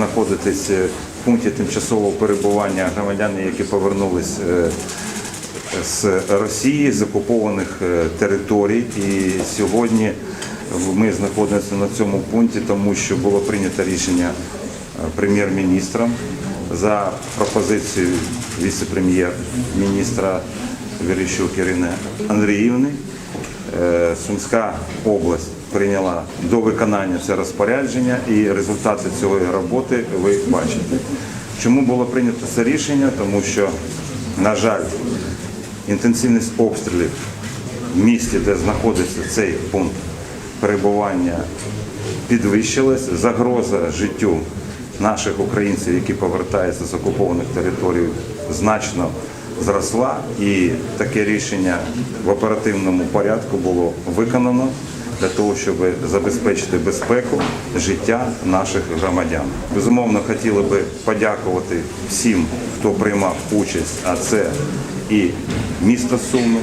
знаходитесь е, в пункті тимчасового перебування громадян, які повернулись е, з Росії, з окупованих е, територій. І сьогодні ми знаходимося на цьому пункті, тому що було прийнято рішення прем'єр-міністром за пропозицією віце-прем'єр-міністра Верещук Ірини Андріївни. Сумська область прийняла до виконання це розпорядження і результати цієї роботи ви бачите. Чому було прийнято це рішення? Тому що, на жаль, інтенсивність обстрілів в місті, де знаходиться цей пункт перебування, підвищилась. Загроза життю наших українців, які повертаються з окупованих територій, значно зросла. І таке рішення в оперативному порядку було виконано для того, щоб забезпечити безпеку життя наших громадян. Безумовно, хотіли би подякувати всім, хто приймав участь, а це і місто Суми,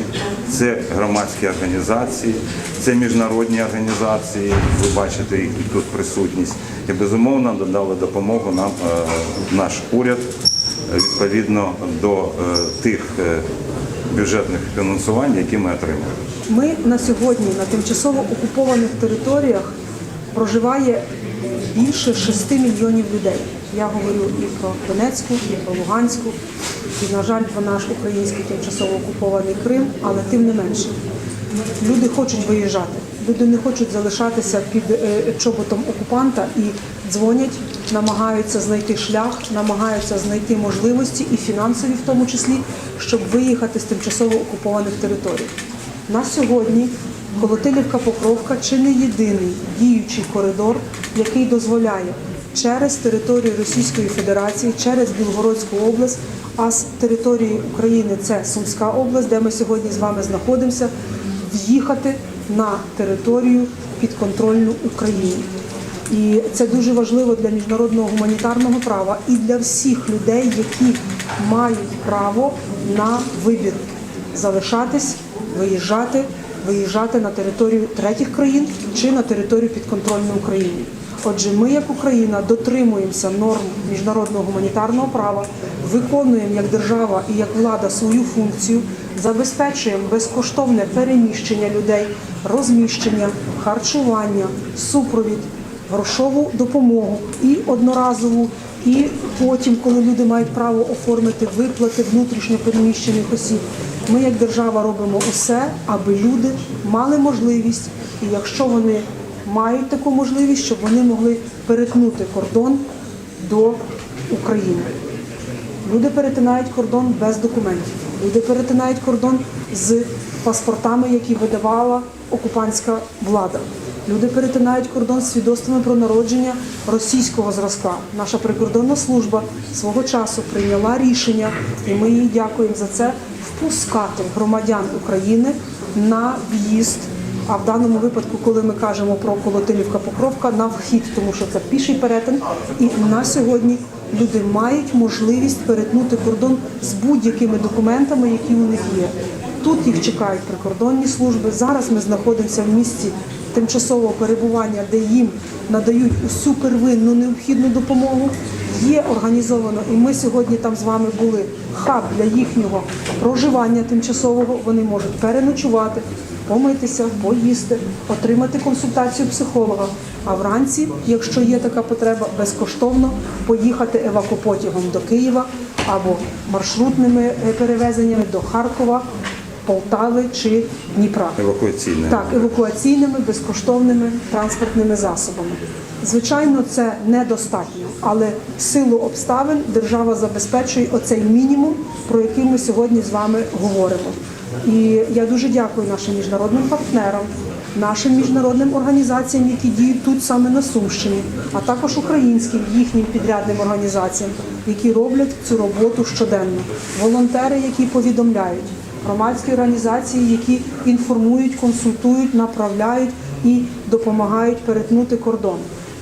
це громадські організації, це міжнародні організації. Ви бачите їх тут присутність. І безумовно додали допомогу нам е, наш уряд відповідно до е, тих е, бюджетних фінансувань, які ми отримали. Ми на сьогодні на тимчасово окупованих територіях проживає більше 6 мільйонів людей. Я говорю і про Донецьку, і про Луганську, і, на жаль, про наш український тимчасово окупований Крим, але тим не менше. Люди хочуть виїжджати, люди не хочуть залишатися під е, чоботом окупанта і дзвонять, намагаються знайти шлях, намагаються знайти можливості і фінансові в тому числі, щоб виїхати з тимчасово окупованих територій. На сьогодні Колотилівка Покровка чи не єдиний діючий коридор, який дозволяє через територію Російської Федерації, через Білгородську область, а з території України це Сумська область, де ми сьогодні з вами знаходимося, в'їхати на територію підконтрольну Україні. І це дуже важливо для міжнародного гуманітарного права і для всіх людей, які мають право на вибір залишатись, виїжджати, виїжджати на територію третіх країн чи на територію підконтрольної України. Отже, ми, як Україна, дотримуємося норм міжнародного гуманітарного права, виконуємо як держава і як влада свою функцію, забезпечуємо безкоштовне переміщення людей, розміщення, харчування, супровід, грошову допомогу і одноразову, і потім, коли люди мають право оформити виплати внутрішньо переміщених осіб. Ми, як держава, робимо усе, аби люди мали можливість, і якщо вони мають таку можливість, щоб вони могли перетнути кордон до України. Люди перетинають кордон без документів. Люди перетинають кордон з паспортами, які видавала окупантська влада. Люди перетинають кордон з свідоцтвами про народження російського зразка. Наша прикордонна служба свого часу прийняла рішення, і ми їй дякуємо за це, впускати громадян України на в'їзд. А в даному випадку, коли ми кажемо про Колотилівка Покровка, на вхід, тому що це піший перетин. І на сьогодні люди мають можливість перетнути кордон з будь-якими документами, які у них є. Тут їх чекають прикордонні служби. Зараз ми знаходимося в місці тимчасового перебування, де їм надають усю первинну необхідну допомогу. Є організовано, і ми сьогодні там з вами були хаб для їхнього проживання тимчасового. Вони можуть переночувати, помитися, поїсти, отримати консультацію психолога. А вранці, якщо є така потреба, безкоштовно поїхати евакопотягом до Києва або маршрутними е, перевезеннями до Харкова, Полтави чи Дніпра. Евакуаційне. Так, евакуаційними безкоштовними транспортними засобами. Звичайно, це недостатньо, але в силу обставин держава забезпечує оцей мінімум, про який ми сьогодні з вами говоримо. І я дуже дякую нашим міжнародним партнерам, нашим міжнародним організаціям, які діють тут саме на Сумщині, а також українським їхнім підрядним організаціям, які роблять цю роботу щоденно. Волонтери, які повідомляють громадські організації, які інформують, консультують, направляють і допомагають перетнути кордон.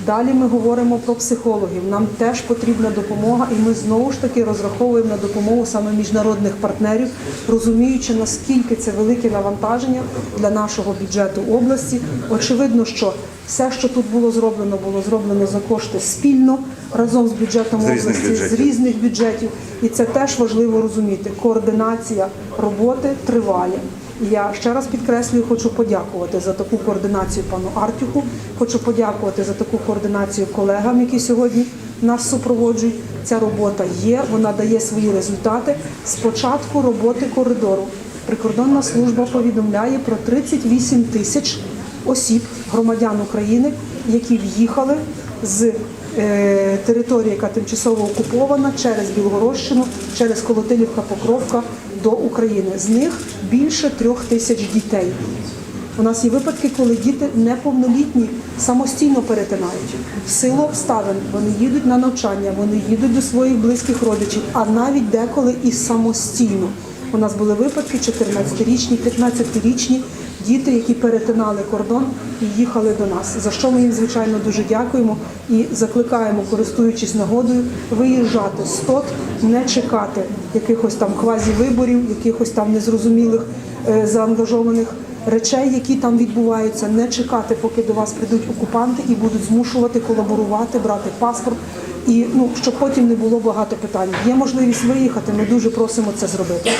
Далі ми говоримо про психологів. Нам теж потрібна допомога, і ми знову ж таки розраховуємо на допомогу саме міжнародних партнерів, розуміючи наскільки це велике навантаження для нашого бюджету області. Очевидно, що все, що тут було зроблено, було зроблено за кошти спільно разом з бюджетом З області, з різних бюджетів. І це теж важливо розуміти. Координація роботи триває. Я ще раз підкреслюю, хочу подякувати за таку координацію пану Артюху. Хочу подякувати за таку координацію колегам, які сьогодні нас супроводжують. Ця робота є, вона дає свої результати. З початку роботи коридору прикордонна служба повідомляє про 38 тисяч осіб, громадян України, які в'їхали з е, території, яка тимчасово окупована через Білгородщину, через Колотилівка, Покровка до України. З них більше трьох тисяч дітей. У нас є випадки, коли діти неповнолітні самостійно перетинають. В силу обставин вони їдуть на навчання, вони їдуть до своїх близьких родичів, а навіть деколи і самостійно. У нас були випадки 14-річні, 15-річні діти, які перетинали кордон і їхали до нас. За що ми їм звичайно дуже дякуємо і закликаємо, користуючись нагодою, виїжджати з ТОТ, не чекати якихось там квазівиборів, якихось там незрозумілих е, заангажованих речей, які там відбуваються, не чекати, поки до вас прийдуть окупанти і будуть змушувати колаборувати, брати паспорт. І ну щоб потім не було багато питань. Є можливість виїхати. Ми дуже просимо це зробити.